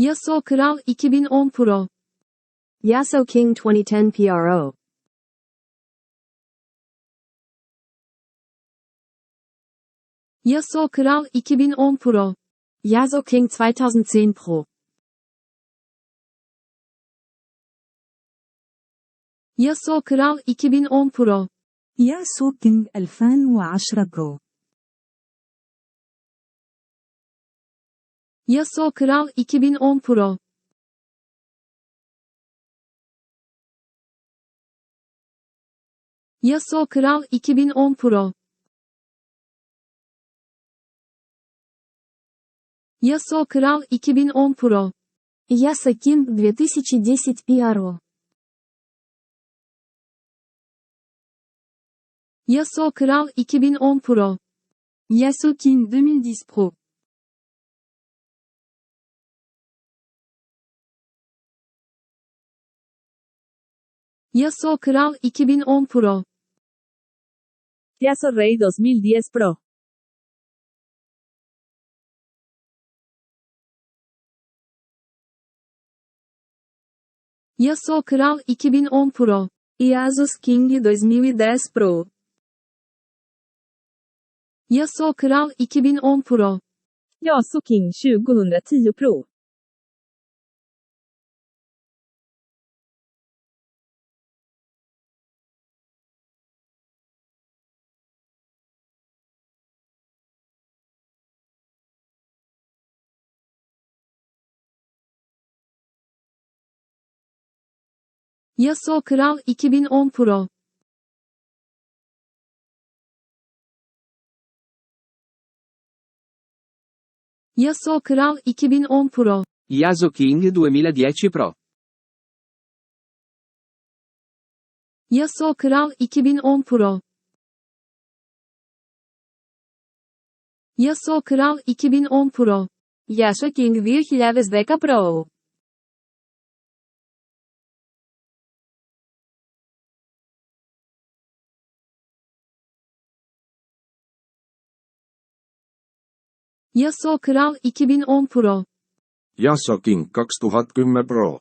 Yasuo Kral 2010 Pro. Yasuo King 2010 PRO. Yasuo Kral 2010 Pro. Yasuo King 2010 Pro. Yasuo Kral 2010 Pro. Yasuo King 2010 Pro. Yasuo Kral 2010 Pro. Yasuo Kral 2010 Pro. Yasuo Kral 2010 Pro. Yasuo King 2010 PRO. Yasuo Kral 2010 Pro. Yasuo King 2010 Pro. Yasuo Kral 2010 Pro. Yasuo Rey 2010 Pro. Yasuo Kral 2010 Pro. Yasuo King 2010 Pro. Yasuo Kral 2010 Pro. Yasuo King 2010 Pro. Yasuo Kral 2010 Pro. Yasuo Kral 2010 Pro. Yasuo King 2010 Pro. Yasuo Kral 2010 Pro. Yasuo Kral 2010 Pro. Yasuo King 2010 Pro. Yasuo Kral 2010 Pro. Yasuo King 2010 Pro.